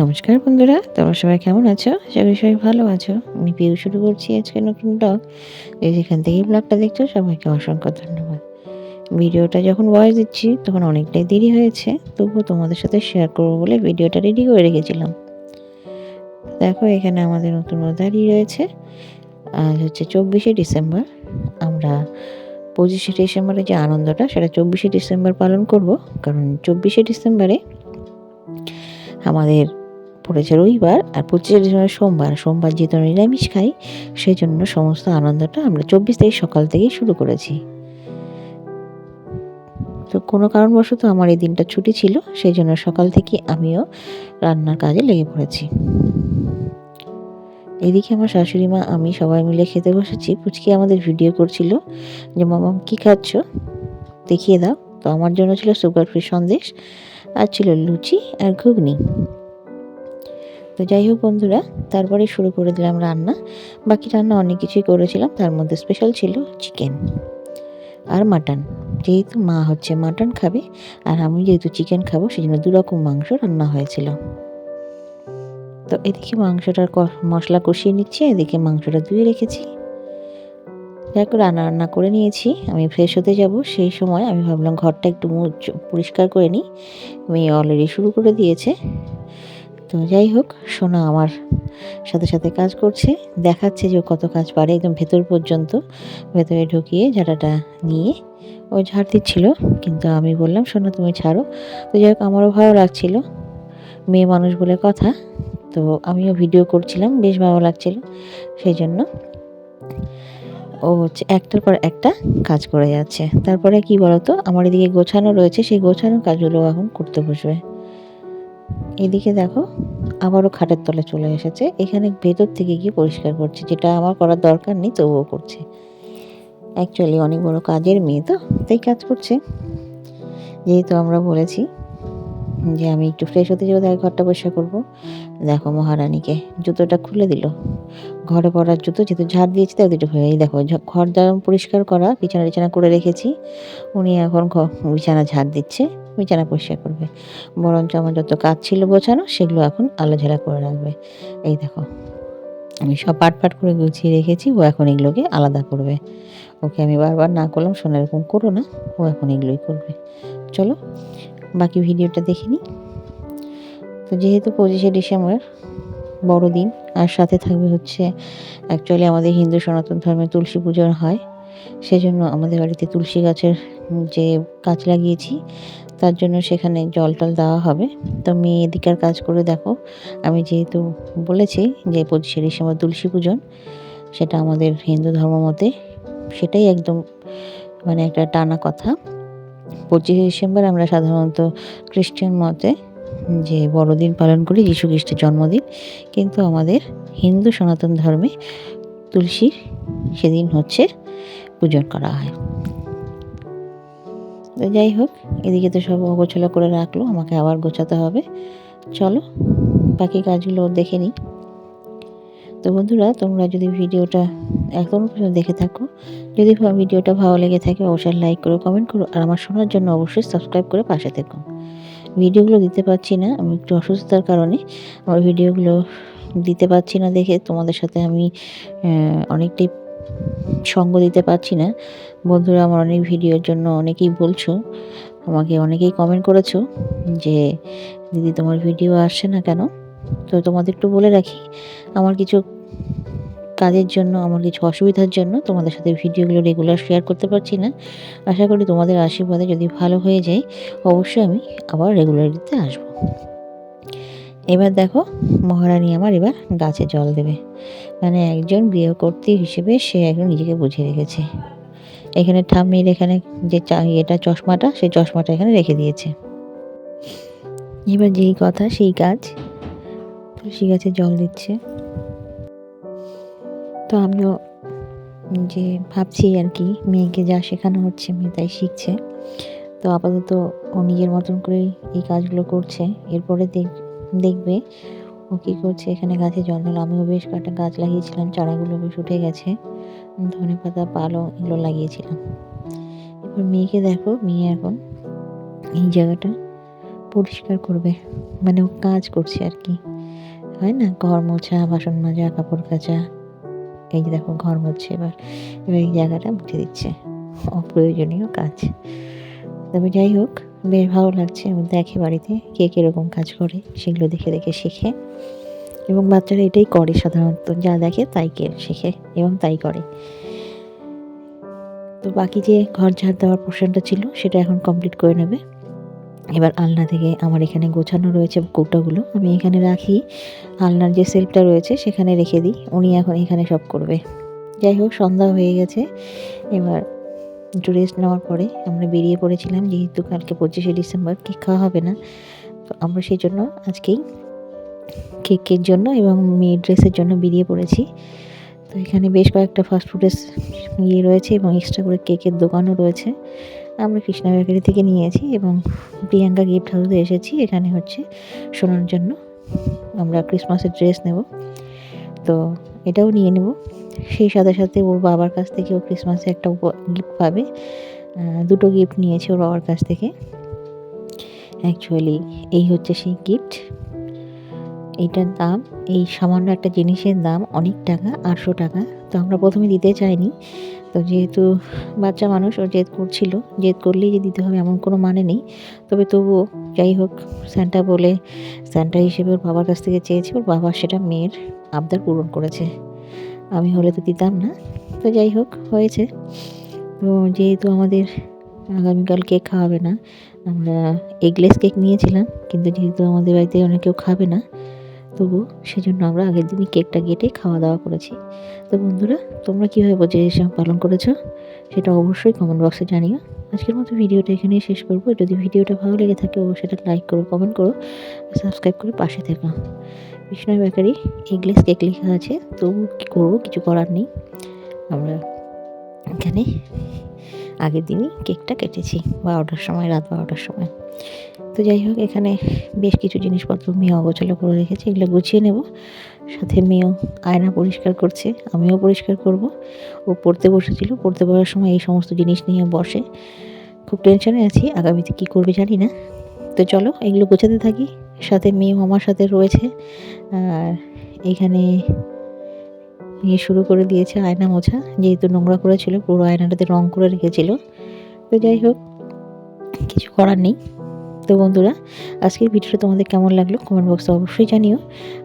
নমস্কার বন্ধুরা, তোমরা সবাই কেমন আছো? করি সবাই ভালো আছো। আমি পিউ শুরু করছি আজকে নতুন ব্লগ এই যেখান থেকে ব্লগটা দেখছ, সবাইকে অসংখ্য ধন্যবাদ। ভিডিওটা যখন বয়স দিচ্ছি, তখন অনেকটাই দেরি হয়েছে, তবুও তোমাদের সাথে শেয়ার করব বলে ভিডিওটা রেডি করে রেখেছিলাম। দেখো, এখানে আমাদের নতুন দাঁড়িয়ে রয়েছে। আজ হচ্ছে চব্বিশে ডিসেম্বর। আমরা পঁচিশে ডিসেম্বরে যে আনন্দটা, সেটা চব্বিশে ডিসেম্বর পালন করব। কারণ চব্বিশে ডিসেম্বরে আমাদের পড়েছে রবিবার আর পঁচিশে ডিসেম্বর সোমবার সোমবার যেহেতু নিরামিষ খাই সেই জন্য সমস্ত আনন্দটা আমরা চব্বিশ তারিখ সকাল থেকেই শুরু করেছি। তো কোনো কারণবশত আমার এই দিনটা ছুটি ছিল সেই জন্য সকাল থেকে আমিও রান্নার কাজে লেগে পড়েছি। এদিকে আমার শাশুড়ি মা, আমি সবাই মিলে খেতে বসেছি। পুচকি আমাদের ভিডিও করছিল যে মামাম কী খাচ্ছ? দেখিয়ে দাও। তো আমার জন্য ছিল সুগার ফ্রি সন্দেশ, আর ছিল লুচি আর ঘুগনি। তো যাই হোক বন্ধুরা, তারপরে শুরু করে দিলাম রান্না। বাকি রান্না অনেক কিছুই করেছিলাম, তার মধ্যে স্পেশাল ছিল চিকেন আর মাটন যেহেতু মা হচ্ছে মাটন খাবে, আর আমি যেহেতু চিকেন খাব সেই জন্য দুরকম মাংস রান্না হয়েছিল। তো এদিকে মাংসটার মশলা কষিয়ে নিচ্ছি, এদিকে মাংসটা ধুয়ে রেখেছি। যাই রান্না রান্না করে নিয়েছি, আমি ফ্রেশ হতে যাব। সেই সময় আমি ভাবলাম ঘরটা একটু পরিষ্কার করে নিই। মেয়ে অলরেডি শুরু করে দিয়েছে। তো যাই হোক, সোনা আমার সাথে সাথে কাজ করছে। দেখাচ্ছে যে কত কাজ পারে, একদম ভেতর পর্যন্ত, ভেতরে ঢুকিয়ে ঝাঁটাটা নিয়ে ও ঝাড় দিচ্ছিল। কিন্তু আমি বললাম, সোনা, তুমি ছাড়ো। তো যাই হোক, আমারও ভালো লাগছিল। মেয়ে মানুষ বলে কথা। তো আমিও ভিডিও করছিলাম, বেশ ভালো লাগছিল। সেই জন্য ও হচ্ছে একটার পর একটা কাজ করে যাচ্ছে। তারপরে কি বলতো, আমার এদিকে গোছানো রয়েছে, সেই গোছানো কাজগুলো এখন করতে বসবে। এদিকে দেখো, আবারও খাটের তলে চলে এসেছে। এখানে ভেতর থেকে গিয়ে পরিষ্কার করছে, যেটা আমার করার দরকার নেই, তবুও করছে। অ্যাকচুয়ালি অনেক বড় কাজের মেয়ে তো, তাই কাজ করছে। যেহেতু আমরা বলেছি যে আমি একটু ফ্রেশ হতে যাব, তাই ঘরটা পরিষ্কার করব। দেখো মহারানীকে, জুতোটা খুলে দিল। ঘরে পড়ার জুতো, যেহেতু ঝাড় দিয়েছি, তাই দুটো হয়ে দেখো ঘর যেমন পরিষ্কার করা বিছানা টিছানা করে রেখেছি। উনি এখন বিছানা ঝাড় দিচ্ছে। বিছানা পরিষ্কার করবে। বরঞ্চ আমার যত কাজ ছিল গোছানো, সেগুলো এখন আলোঝালা করে রাখবে। এই দেখো, আমি সব পাট পাট করে গুছিয়ে রেখেছি, ও এখন এগুলোকে আলাদা করবে। ওকে আমি বারবার না করলাম শোনা এরকম করো না, ও এখন এগুলোই করবে। চলো, বাকি ভিডিওটা দেখে নিই। তো যেহেতু পঁচিশে ডিসেম্বর বড়দিন, আর সাথে থাকবে হচ্ছে অ্যাকচুয়ালি আমাদের হিন্দু সনাতন ধর্মে তুলসী পুজো হয়। সেজন্য আমাদের বাড়িতে তুলসী গাছের যে গাছ লাগিয়েছি তার জন্য সেখানে জল টল দেওয়া হবে। তো মেয়ে এদিকার কাজ করে দেখো। আমি যেহেতু বলেছি যে পঁচিশে ডিসেম্বর তুলসী পূজন, সেটা আমাদের হিন্দু ধর্ম মতে সেটাই একদম মানে একটা টানা কথা। পঁচিশে ডিসেম্বর আমরা সাধারণত খ্রিস্টান মতে যে বড়দিন পালন করি যীশু খ্রিস্টের জন্মদিন। কিন্তু আমাদের হিন্দু সনাতন ধর্মে তুলসীর সেদিন হচ্ছে পূজন করা হয়। তো যাই হোক, এদিকে তো সব অগোছলা করে রাখল, আমাকে আবার গোছাতে হবে। চলো, বাকি কাজগুলো দেখে নিই। তো বন্ধুরা, তোমরা যদি ভিডিওটা এখন পর্যন্ত দেখে থাকো, যদি ভিডিওটা ভালো লেগে থাকে, অবশ্যই লাইক করো, কমেন্ট করো, আর আমার শোনার জন্য অবশ্যই সাবস্ক্রাইব করে পাশে থেকো। ভিডিওগুলো দিতে পারছি না, আমি একটু অসুস্থতার কারণে, আমার ভিডিওগুলো দিতে পারছি না দেখে তোমাদের সাথে আমি অনেকটাই সঙ্গ দিতে পারছি না। বন্ধুরা, আমার অনেক ভিডিওর জন্য অনেকেই বলছো, আমাকে অনেকেই কমেন্ট করেছ যে, দিদি, তোমার ভিডিও আসছে না কেন? তো তোমাদের একটু বলে রাখি, আমার কিছু কাজের জন্য, আমার কিছু অসুবিধার জন্য তোমাদের সাথে ভিডিওগুলো রেগুলার শেয়ার করতে পারছি না। আশা করি তোমাদের আশীর্বাদে যদি ভালো হয়ে যায়, অবশ্যই আমি আবার রেগুলারিতে আসব। এবার দেখো, মহারানী আমার এবার গাছে জল দেবে। মানে একজন গৃহকর্তী হিসেবে সে একজন নিজেকে বুঝে রেখেছে। এখানে ঠাম্মির এখানে যে এটা চশমাটা, সেই চশমাটা এখানে রেখে দিয়েছে। এবার যেই কথা, সেই কাজ তুলসী গাছে জল দিচ্ছে। তো আমিও যে ভাবছি আর কি, মেয়েকে যা শেখানো হচ্ছে, মেয়ে তাই শিখছে। তো আপাতত ও নিজের মতন করেই এই কাজগুলো করছে। এরপরে দেখবে ও কী করছে, এখানে গাছে জল দিল। আমিও বেশ কয়েকটা গাছ লাগিয়েছিলাম, চারাগুলো বেশ উঠে গেছে। ধনে পাতা, পালং এগুলো লাগিয়েছিলাম। এবার মেয়েকে দেখো, মেয়ে এখন এই জায়গাটা পরিষ্কার করবে। মানে ও কাজ করছে আর কি। হয় না? ঘর মোছা, বাসন মাজা, কাপড় কাচা। এই যে দেখো, ঘর মুছছে এবার। এবার এই জায়গাটা মুছে দিচ্ছে। অপ্রয়োজনীয় কাজ। তবে যাই হোক, বেশ ভালো লাগছে। দেখে বাড়িতে কে কীরকম কাজ করে, সেগুলো দেখে দেখে শেখে এবং বাচ্চারা এটাই করে সাধারণত। যা দেখে তাই কে শেখে এবং তাই করে। তো বাকি যে ঘর ঝাড় দেওয়ার পোর্শনটা ছিল, সেটা এখন কমপ্লিট করে নেবে। এবার আলনা থেকে আমার এখানে গোছানো রয়েছে কৌটাগুলো। আমি এখানে রাখি। আলনার যে সেলফটা রয়েছে, সেখানে রেখে দিই। উনি এখন এখানে সব করবে। যাই হোক, সন্ধ্যা হয়ে গেছে। এবার একটু রেস্ট নেওয়ার পরে আমরা বেরিয়ে পড়েছিলাম। যেহেতু কালকে পঁচিশে ডিসেম্বর, কেক খাওয়া হবে না। তো আমরা সেই জন্য আজকেই কেকের জন্য এবং মেয়ের ড্রেসের জন্য বেরিয়ে পড়েছি। তো এখানে বেশ কয়েকটা ফাস্টফুডের ইয়ে রয়েছে এবং এক্সট্রা করে কেকের দোকানও রয়েছে। আমরা কৃষ্ণা বেকারি থেকে নিয়েছি এবং প্রিয়াঙ্কা গিফট হাউসে এসেছি। এখানে হচ্ছে শোনার জন্য আমরা ক্রিসমাসের ড্রেস নেব। তো এটাও নিয়ে নেব। সেই সাথে সাথে ওর বাবার কাছ থেকে ও ক্রিসমাসে একটা গিফট পাবে। দুটো গিফট নিয়েছে ওর বাবার কাছ থেকে। অ্যাকচুয়ালি এই হচ্ছে সেই গিফট এইটার দাম, এই সামান্য একটা জিনিসের দাম অনেক টাকা, আটশো টাকা। তো আমরা প্রথমে দিতে চাইনি। তো যেহেতু বাচ্চা মানুষ, ও জেদ করছিল। জেদ করলেই যে দিতে হবে এমন কোনো মানে নেই। তবে তবুও যাই হোক, স্যান্টা বলে, স্যান্টা হিসেবে ওর বাবার কাছ থেকে চেয়েছে। ওর বাবা সেটা মেয়ের আবদার পূরণ করেছে। আমি হলে তো দিতাম না। তো যাই হোক, হয়েছে। তো যেহেতু আমাদের আগামীকাল কেক খাওয়াবে না, আমরা এগলেস কেক নিয়েছিলাম। কিন্তু যেহেতু আমাদের বাড়িতে অনেকেও খাবে না তবু সেজন্য আমরা আগের দিনই কেকটা কেটে খাওয়া দাওয়া করেছি। তো বন্ধুরা, তোমরা কীভাবে পঁচিশে পালন করেছ? সেটা অবশ্যই কমেন্ট বক্সে জানিও। আজকের মতো ভিডিওটা এখানেই শেষ করব। যদি ভিডিওটা ভালো লেগে থাকে, অবশ্যই সেটা লাইক করো কমেন্ট করো সাবস্ক্রাইব করে পাশে থেকো। বিষ্ণয় বেকারি এগলেস কেক লেখা আছে, তবু কী করব, কিছু করার নেই। আমরা এখানে আগের দিনই কেকটা কেটেছি, বারোটার সময়, রাত বারোটার সময়। তো যাই হোক, এখানে বেশ কিছু জিনিসপত্র মেয়ে অগোছালো করে রেখেছে, এগুলো গুছিয়ে নেব। সাথে মেয়েও আয়না পরিষ্কার করছে, আমিও পরিষ্কার করব। ও পড়তে বসেছিল, পড়তে বসার সময় এই সমস্ত জিনিস নিয়ে বসে। খুব টেনশনে আছি, আগামীতে কী করবে জানি না। তো চলো, এগুলো গোছাতে থাকি। সাথে মেয়েও আমার সাথে রয়েছে। আর এখানে নিয়ে শুরু করে দিয়েছে আয়না মোছা, যেহেতু নোংরা করেছিল পুরো আয়নাটাতে রং করে রেখেছিল। তো যাই হোক, কিছু করার নেই। তো বন্ধুরা, আজকের ভিডিওটা তোমাদের কেমন লাগল কমেন্ট বক্সে অবশ্যই জানিও।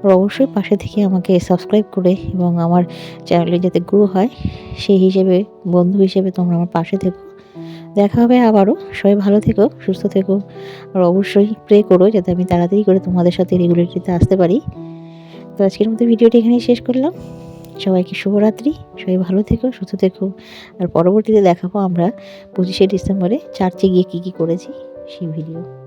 আর অবশ্যই পাশে থেকে আমাকে সাবস্ক্রাইব করে এবং আমার চ্যানেলে যাতে গ্রো হয়, সেই হিসেবে, বন্ধু হিসেবে তোমরা আমার পাশে থেকো। দেখা হবে আবারও। সবাই ভালো থেকো, সুস্থ থেকো। আর অবশ্যই প্রে করো যাতে আমি তাড়াতাড়ি করে তোমাদের সাথে রেগুলারিটিতে আসতে পারি। তো আজকের মতো ভিডিওটি এখানেই শেষ করলাম। সবাইকে শুভরাত্রি। সবাই ভালো থেকো, সুস্থ থেকো। আর পরবর্তীতে দেখাবো আমরা পঁচিশে ডিসেম্বরে চার্চে গিয়ে কী কী করেছি, সেই ভিডিও।